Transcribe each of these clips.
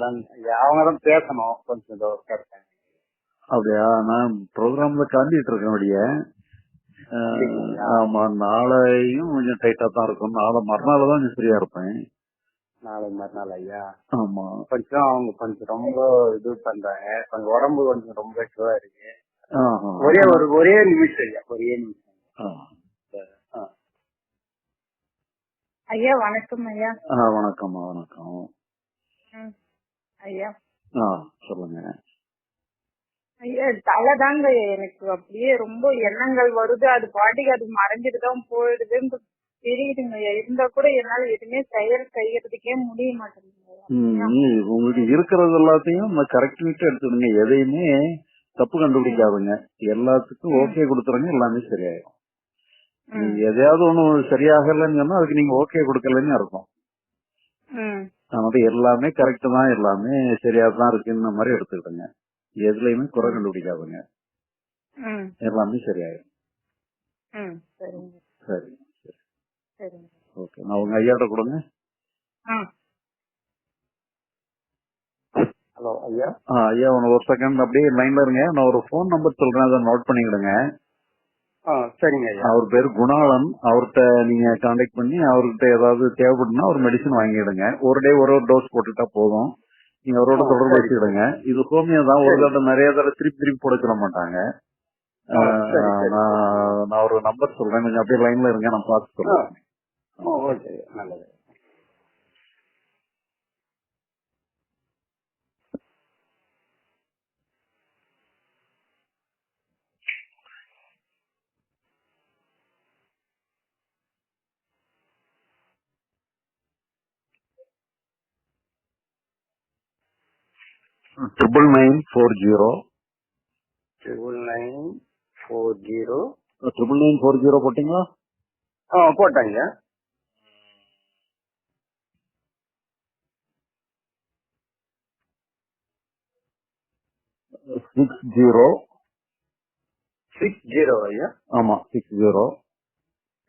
அவங்க தான் பேசணும். கொஞ்சம் அப்படியா? நான் ப்ரோக்ராம்ல கலந்துட்டு இருக்கேன் அப்படியே. ஆமா நாளையும் கொஞ்சம் டைட்டா தான் இருக்கும். நாளை மறுநாள் தான் கொஞ்சம் ஃப்ரீயா இருப்பேன். நாளை மறுநாள் ஐயா? ஆமா. கொஞ்சம் அவங்க கொஞ்சம் ரொம்ப இது பண்றாங்க. கொஞ்சம் உடம்பு கொஞ்சம் ரொம்ப இதுவா இருக்கு. ஆஹா. ஒரே ஒரு ஒரே நிமிஷம் ஐயா. ஒரே நிமிஷம். ஐயா வணக்கம் ஐயா. வணக்கம்மா வணக்கம். ஐயா. சொல்லுங்க. ஐயா தலைதாங்க. எனக்கு அப்படியே ரொம்ப எண்ணங்கள் வருது. அது பாட்டுக்கு அது மறைஞ்சிட்டு தான் போயிடுதுன்னு தெரியுதுங்க இருந்தா கூட என்னால எதுவுமே செயல் செய்யறதுக்கே முடிய மாட்டேங்குது உங்களுக்கு இருக்கிறது எல்லாத்தையும் கரெக்டிவிட்டி எடுத்துடுங்க எதையுமே தப்பு கண்டுபிடிக்காதுங்க. எல்லாத்துக்கும் ஓகே கொடுத்துருங்க. எல்லாமே சரியாயிடும் எதையாவது ஒண்ணு சரியாகலன்னு சொன்னா அதுக்கு நீங்க ஓகே கொடுக்கலன்னு அர்த்தம். அதனால எல்லாமே கரெக்ட் தான் எல்லாமே சரியா தான் இருக்குன்ற மாதிரி எடுத்துக்கிடுங்க எதுலயுமே குறை கண்டுபிடிக்காதுங்க. எல்லாமே சரியாயிடும் சரி சரிங்க. ஓகே நான் உங்க ஐயாட்ட கொடுங்க. ஆ. ஹலோ ஐயா. ஆ, ஐயா உனக்கு ஒரு செகண்ட் அப்படியே லைன்ல இருங்க. நான் ஒரு ஃபோன் நம்பர் சொல்றேன் அதை நோட் பண்ணிக்கிடுங்க. சரிங்க அவர் பேர் குணாளன். அவர்கிட்ட நீங்க கான்டாக்ட் பண்ணி அவர்கிட்ட ஏதாவது தேவைப்படுனா ஒரு மெடிசன் வாங்கிடுங்க. ஒரு டே ஒரு ஒரு டோஸ் போட்டுட்டா போதும். நீங்க அவரோட தொடர்பு. வச்சுக்கிடுங்க. இது ஹோமியோ தான். ஒரு. தடவை நிறைய தடவை திருப்பி திருப்பி போட சொல்ல மாட்டாங்க. நான் நான் ஒரு நம்பர் சொல்றேன். கொஞ்சம் அப்படியே லைன்ல இருங்க. நான் பார்த்து சொல்றேன். ஓகே நல்லது. triple nine four zero triple nine four zero triple nine four zero போட்டீங்களா ஆ போட்டாங்க சிக்ஸ் ஜீரோ சிக்ஸ் ஜீரோ ஐயா ஆமா six zero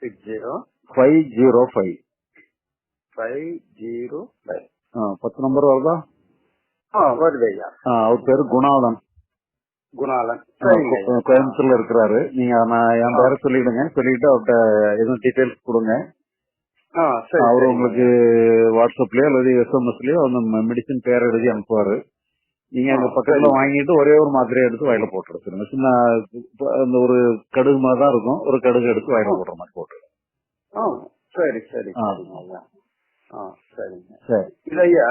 six zero five zero five five zero five பத்து நம்பர் வருதா ஆ வருது ஐயா ஆ, அவர் பேரு குணாளன் குணாலன். சரிங்க. ஐயா. கோ- கோயம்புத்தூர்ல இருக்கிறாரு. நீங்க நான் என் பேரை சொல்லிடுங்க. சொல்லிட்டு அவர்கிட்ட எதுவும் டீடைல்ஸ் கொடுங்க. அவரு உங்களுக்கு வாட்ஸ்அப்லயோ அல்லது எஸ்எம்எஸ்லயோ அந்த மெடிசின் பேர் எழுதி அனுப்புவாரு. நீங்க அங்க பக்கத்துல. வாங்கிட்டு ஒரே ஒரு மாத்திரையை எடுத்து வாயில போட்டு எடுத்துருங்க சின்ன அந்த ஒரு கடுகு மாதிரி தான் இருக்கும். ஒரு கடுகு எடுத்து வாயில போடுற மாதிரி போட்டு ஆ சரி சரி ஆ. சரிங்க ஐயா ஆ சரிங்க சரி இது ஐயா.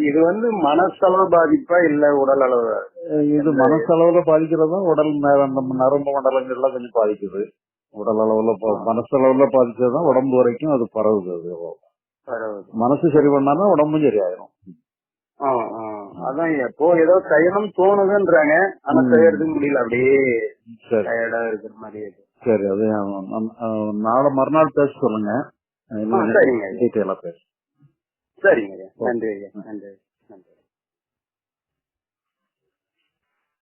இது வந்து மனசளவு பாதிப்பா இல்ல உடல் அளவு? இது மனசளவுல பாதிக்கிறதா உடல் நம்ம நரம்பு மண்டலங்கள்ல கொஞ்சம் பாதிக்குது. உடல் அளவுல. மனசளவுல பாதிச்சதுதான் உடம்பு வரைக்கும் அது பரவுது அது. மனசு சரி பண்ணாதான் உடம்பும் சரியாயிரும். அதான் எப்போ ஏதோ செய்யணும் தோணுதுன்றாங்க. ஆனா. செய்யறதுக்கு முடியல அப்படியே டயர்டா இருக்கிற மாதிரி சரி அது நாளை மறுநாள் பேச சொல்லுங்க. டீட்டெயிலா பேச. சரிங்க நன்றி ஐயா. நன்றி நன்றி.